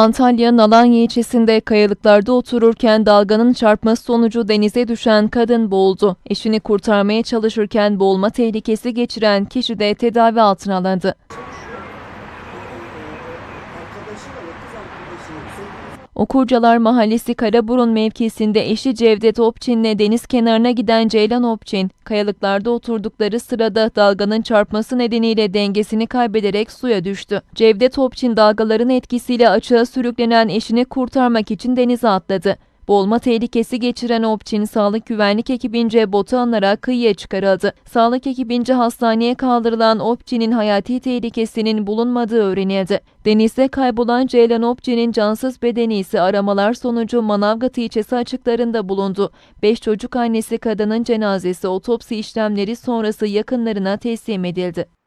Antalya Nalanya ilçesinde kayalıklarda otururken dalganın çarpması sonucu denize düşen kadın boğuldu. Eşini kurtarmaya çalışırken boğulma tehlikesi geçiren kişi de tedavi altına alındı. Okurcalar Mahallesi Karaburun mevkisinde eşi Cevdet Opçin'le deniz kenarına giden Ceylan Opçin, kayalıklarda oturdukları sırada dalganın çarpması nedeniyle dengesini kaybederek suya düştü. Cevdet Opçin dalgaların etkisiyle açığa sürüklenen eşini kurtarmak için denize atladı. Boğulma tehlikesi geçiren Opçin sağlık güvenlik ekibince botu alınarak kıyıya çıkarıldı. Sağlık ekibince hastaneye kaldırılan Opçin'in hayati tehlikesinin bulunmadığı öğrenildi. Denizde kaybolan Ceylan Opçin'in cansız bedeni ise aramalar sonucu Manavgat ilçesi açıklarında bulundu. Beş çocuk annesi kadının cenazesi otopsi işlemleri sonrası yakınlarına teslim edildi.